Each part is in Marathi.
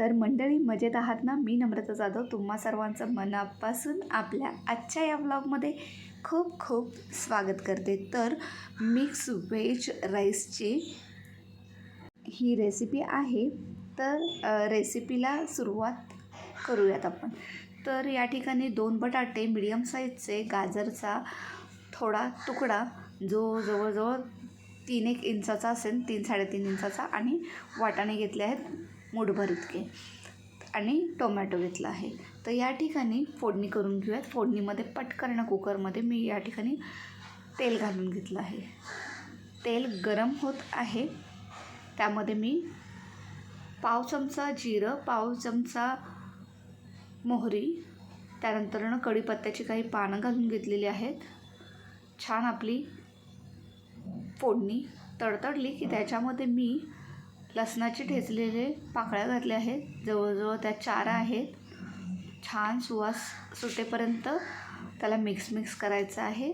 तर मंडळी मजेत आहात ना? मी नम्रता जाधव तुम्हा सर्वांचं मनापासून आपल्या आजच्या या ब्लॉगमध्ये खूप खूप स्वागत करते. तर मिक्स व्हेज राईसची ही रेसिपी आहे. तर रेसिपीला सुरुवात करूयात आपण. तर या ठिकाणी दोन बटाटे मिडियम साईजचे गाजरचा थोडा तुकडा जो जवळजवळ तीन एक इंचाचा असेल तीन साडेतीन इंचाचा आणि वाटाणे घेतले आहेत. मूठभर इतके. आणि टोमॅटो घेतला आहे. तर या ठिकाणी फोडणी करून घेऊयात. फोडणीमध्ये पटकन कुकरमध्ये मी या ठिकाणी तेल घालून घेतलं आहे. तेल गरम होत आहे. त्यामध्ये मी पाव चमचा जिरं पाव चमचा मोहरी त्यानंतरनं कढीपत्त्याची काही पानं घालून घेतलेली आहेत. छान आपली फोडणी तडतडली की त्याच्यामध्ये मी लसणाचे ठेचलेले पाकळ्या घातल्या आहेत. जवळजवळ त्या चार आहेत. छान सुवास सुटेपर्यंत त्याला मिक्स मिक्स करायचं आहे.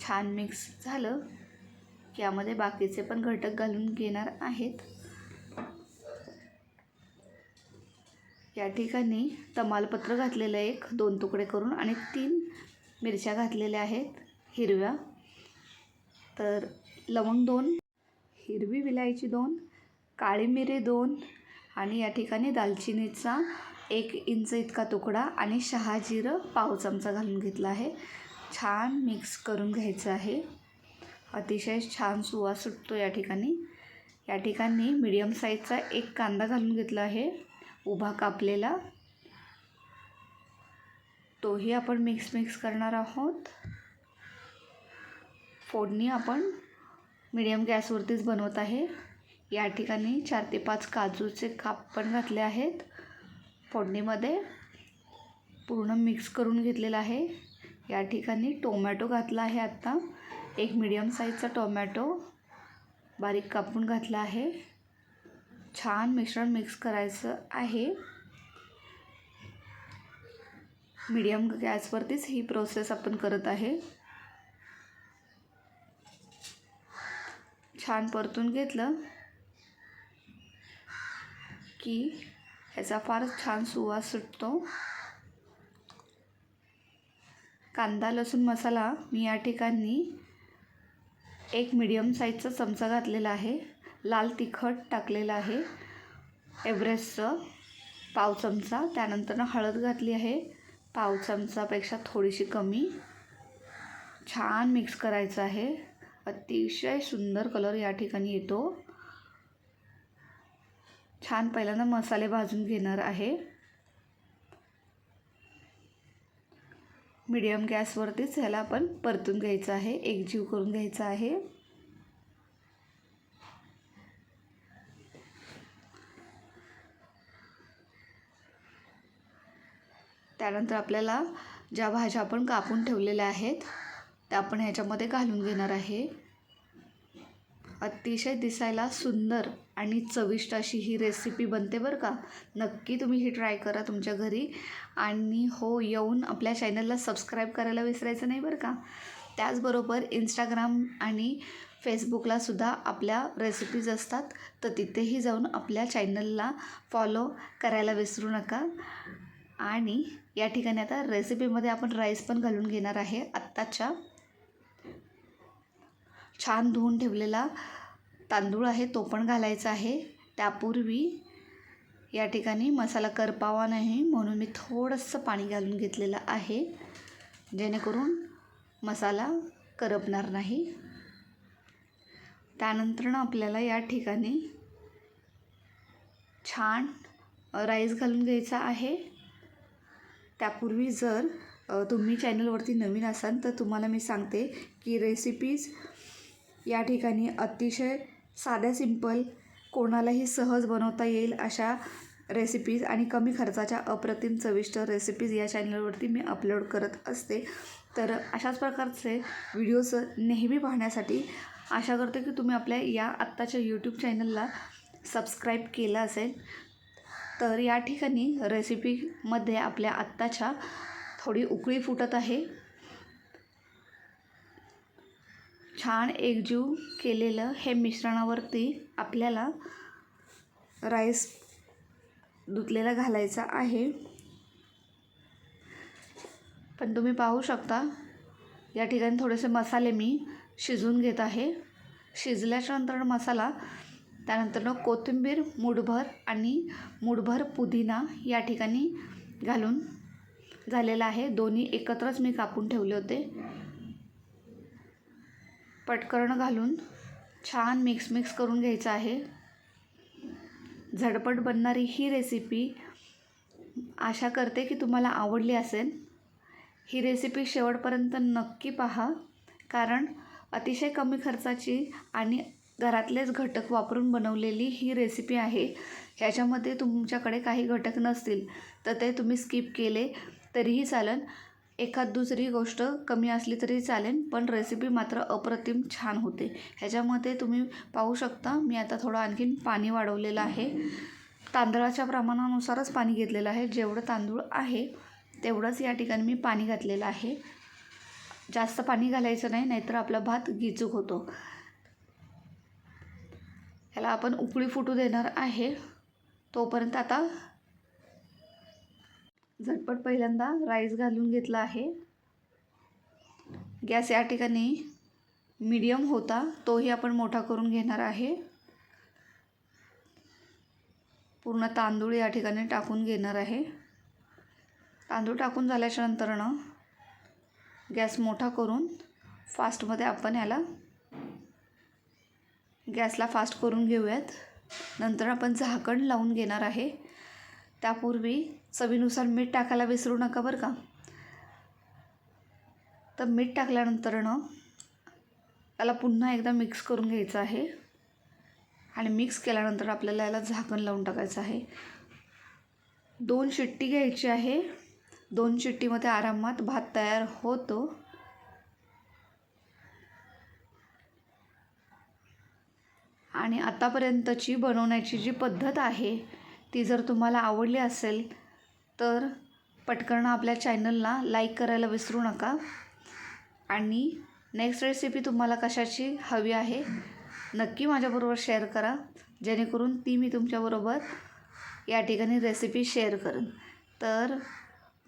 छान मिक्स झालं की यामध्ये बाकीचे पण घटक घालून घेणार आहेत. या ठिकाणी तमालपत्र घातलेलं एक दोन तुकडे करून आणि तीन मिरच्या घातलेल्या आहेत. हिरव्या. तर लवंग दोन हिरवी विलायची दोन काळी मिरी दोन आणि या ठिकाणी दालचिनीचा एक इंच इतका तुकडा आणि शहाजिरं पाव चमचा घालून घेतला आहे. छान मिक्स करून घ्यायचं आहे. अतिशय छान सुवास सुटतो या ठिकाणी. या ठिकाणी मीडियम साईजचा एक कांदा घालून घेतला आहे. उभा कापलेला. तोही आपण मिक्स मिक्स करणार आहोत. फोडणी आपण मीडियम गॅसवरतीच बनवत आहे. या ठिकाणी चार ते पाच काजूचे काप पण घातले आहेत. फोडणीमध्ये पूर्ण मिक्स करून घेतलेलं आहे. या ठिकाणी टोमॅटो घातला आहे आत्ता. एक मीडियम साईजचा टोमॅटो बारीक कापून घातला आहे. छान मिश्रण मिक्स करायचं आहे. मीडियम गॅसवरतीच ही प्रोसेस आपण करत आहे. छान परतून घेतलं की ह्याचा फार छान सुवास सुटतो. कांदा लसूण मसाला मी या ठिकाणी एक मीडियम साईजचा चमचा घातलेला आहे. लाल तिखट टाकलेलं आहे. एव्हरेस्टचं पाव चमचा. त्यानंतर हळद घातली आहे. पाव चमचापेक्षा थोडीशी कमी. छान मिक्स करायचं आहे. अतिशय सुंदर कलर या ठिकाणी येतो. छान पहिल्यांदा मसाले भाजून घेणार आहे. मीडियम गॅसवरतीच ह्याला आपण परतून घ्यायचं आहे. एकजीव करून घ्यायचा आहे. त्यानंतर आपल्याला ज्या भाज्या आपण कापून ठेवलेल्या आहेत त्या आपण ह्याच्यामध्ये घालून घेणार आहे. अतिशय दिसायला सुंदर आणि चविष्ट अशी ही रेसिपी बनते बरं का. नक्की तुम्ही ही ट्राय करा तुमच्या घरी. आणि हो येऊन आपल्या चॅनलला सबस्क्राईब करायला विसरायचं नाही बरं का. त्याचबरोबर इंस्टाग्राम आणि फेसबुकला सुद्धा आपल्या रेसिपीज असतात तर तिथेही जाऊन आपल्या चॅनलला फॉलो करायला विसरू नका. आणि या ठिकाणी आता रेसिपीमध्ये आपण राईस पण घालून घेणार आहे आत्ताच्या. छान धुवून ठेवलेला तांदूळ आहे तो पण घालायचा आहे. त्यापूर्वी या ठिकाणी मसाला करपावा नाही म्हणून मी थोडंसं पाणी घालून घेतलेलं आहे जेणेकरून मसाला करपणार नाही. त्यानंतर आपल्याला या ठिकाणी छान राईस घालून घ्यायचा आहे. त्यापूर्वी जर तुम्ही चॅनलवरती नवीन असाल तर तुम्हाला मी सांगते की रेसिपीज या ठिकाणी अतिशय साध्या सिंपल कोणालाही सहज बनवता येईल अशा रेसिपीज आणि कमी खर्चाच्या अप्रतिम चविष्ट रेसिपीज या चॅनलवरती मी अपलोड करत असते. तर अशाच प्रकारचे व्हिडिओज नेहमी पाहण्यासाठी आशा करते की तुम्ही आपल्या या आत्ताच्या यूट्यूब चॅनलला सबस्क्राईब केलं असेल. तर या ठिकाणी रेसिपीमध्ये आपल्या आत्ताच्या थोडी उकळी फुटत आहे. छान एकजीव केलेलं हे मिश्रणावरती आपल्याला राईस धुतलेला घालायचा आहे. पण तुम्ही पाहू शकता या ठिकाणी थोडेसे मसाले मी शिजवून घेत आहे. शिजल्याच्या नंतर मसाला त्यानंतर कोथिंबीर मुठभर आणि मुठभर पुदिना या ठिकाणी घालून झालेला आहे. दोन्ही एकत्रच मी कापून ठेवले होते. पटकरण घालून छान मिक्स मिक्स करून घ्यायचं आहे. झटपट बनणारी ही रेसिपी आशा करते की तुम्हाला आवडली असेल. ही रेसिपी शेवटपर्यंत नक्की पहा कारण अतिशय कमी खर्चाची आणि घरातलेच घटक वापरून बनवलेली ही रेसिपी आहे. ह्याच्यामध्ये तुमच्याकडे काही घटक नसतील तर ते तुम्ही स्किप केले तरीही चालेल एखाद दुसरी गोष्ट कमी असली तरी चालेल पण रेसिपी मात्र अप्रतिम छान होते. ह्याच्यामध्ये तुम्ही पाहू शकता मी आता थोडं आणखीन पाणी वाढवलेलं आहे. तांदळाच्या प्रमाणानुसारच पाणी घेतलेलं आहे. जेवढं तांदूळ आहे तेवढंच या ठिकाणी मी पाणी घातलेलं आहे. जास्त पाणी घालायचं नाही नाहीतर आपला भात गिचूक होतो. ह्याला आपण उकळी फुटू देणार आहे. तोपर्यंत आता झटपट पहिल्यांदा राईस घालून घेतला आहे. गॅस या ठिकाणी मीडियम होता तोही आपण मोठा करून घेणार आहे. पूर्ण तांदूळ या ठिकाणी टाकून घेणार आहे. तांदूळ टाकून झाल्याच्या नंतरनं गॅस मोठा करून फास्टमध्ये आपण याला गॅसला फास्ट करून घेऊयात. नंतर आपण झाकण लावून घेणार आहे. त्यापूर्वी चवीनुसार मीठ टाकायला विसरू नका बरं का. तर मीठ टाकल्यानंतरनं त्याला पुन्हा एकदा मिक्स करून घ्यायचं आहे. आणि मिक्स केल्यानंतर आपल्याला याला झाकण लावून टाकायचं आहे. दोन शिट्टी घ्यायची आहे. दोन शिट्टीमध्ये आरामात भात तयार होतो. आणि आतापर्यंतची बनवण्याची जी पद्धत आहे ती जर तुम्हाला आवडली असेल तर पटकन आपल्या चॅनलला लाईक करायला विसरू नका. आणि नेक्स्ट रेसिपी तुम्हाला कशाची हवी आहे नक्की माझ्याबरोबर शेअर करा. जेणेकरून ती मी तुमच्याबरोबर या ठिकाणी रेसिपी शेअर करेन. तर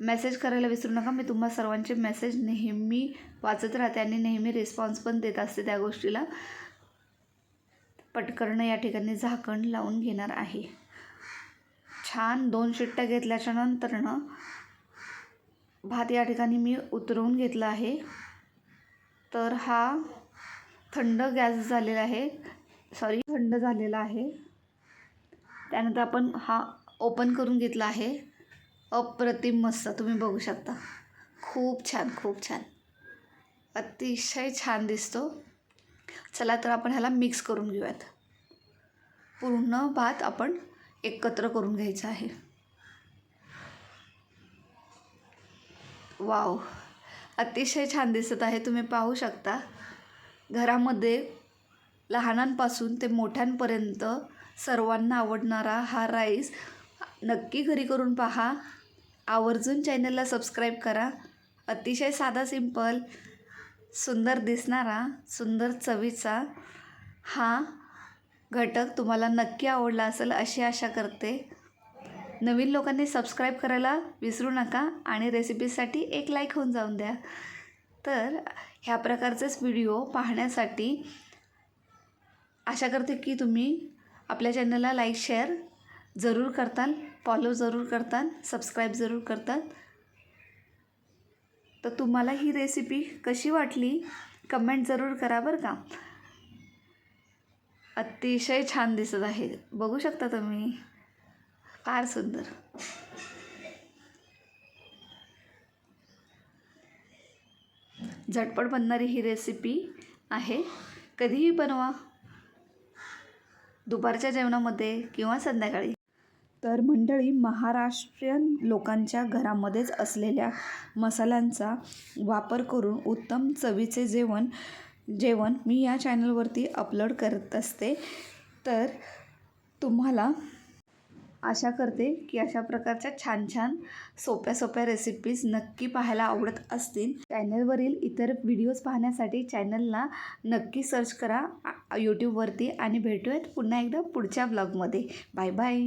मेसेज करायला विसरू नका. मी तुम्हा सर्वांचे मेसेज नेहमी वाचत राहते आणि नेहमी रिस्पॉन्स पण देत असते त्या गोष्टीला. पटकरणं या ठिकाणी झाकण लावून घेणार आहे. छान दोन शिट्ट्या घेतल्याच्या नंतरनं भात या ठिकाणी मी उतरवून घेतला आहे. तर हा थंड गॅस झालेला आहे. सॉरी थंड झालेला आहे. त्यानंतर आपण हा ओपन करून घेतला आहे. अप्रतिम मस्त तुम्ही बघू शकता. खूप छान खूप छान. अतिशय छान दिसतो. चला तर आपण ह्याला मिक्स करून घेऊयात. पूर्ण भात आपण एकत्र करून घ्यायचं आहे. वाव. अतिशय छान दिसत आहे. तुम्ही पाहू शकता. घरामध्ये लहानांपासून ते मोठ्यांपर्यंत सर्वांना आवडणारा हा राईस नक्की घरी करून पहा. आवर्जून चॅनलला सबस्क्राईब करा. अतिशय साधा सिंपल सुंदर दिसणारा सुंदर चवीचा हा घटक तुम्हाला नक्की आवडला असेल अशी आशा करते. नवीन लोकांनी सबस्क्राईब करायला विसरू नका आणि रेसिपीसाठी एक लाईक होऊन जाऊन द्या. तर ह्या प्रकारचेच व्हिडिओ पाहण्यासाठी आशा करते की तुम्ही आपल्या चॅनलला लाईक शेअर जरूर करताल फॉलो जरूर करताल सबस्क्राईब जरूर करताल. तर तुम्हाला ही रेसिपी कशी वाटली? कमेंट जरूर करा बरं का. अतिशय छान दिसत आहे. बघू शकता तुम्ही. फार सुंदर. झटपट बनणारी ही रेसिपी आहे. कधीही बनवा. दुपारच्या जेवणामध्ये किंवा संध्याकाळी. तर मंडळी महाराष्ट्रीयन लोकांच्या घरामध्येच असलेल्या मसाल्यांचा वापर करून उत्तम चवीचे जेवण जेवण मी या चॅनलवरती अपलोड करत असते तर तुम्हाला आशा करते की अशा प्रकारच्या छान छान सोप्या सोप्या रेसिपीज नक्की पाहायला आवडत असतील. चॅनलवरील इतर व्हिडिओज पाहण्यासाठी चॅनलला नक्की सर्च करा यूट्यूबवरती आणि भेटूयात पुन्हा एकदा पुढच्या ब्लॉगमध्ये बाय बाय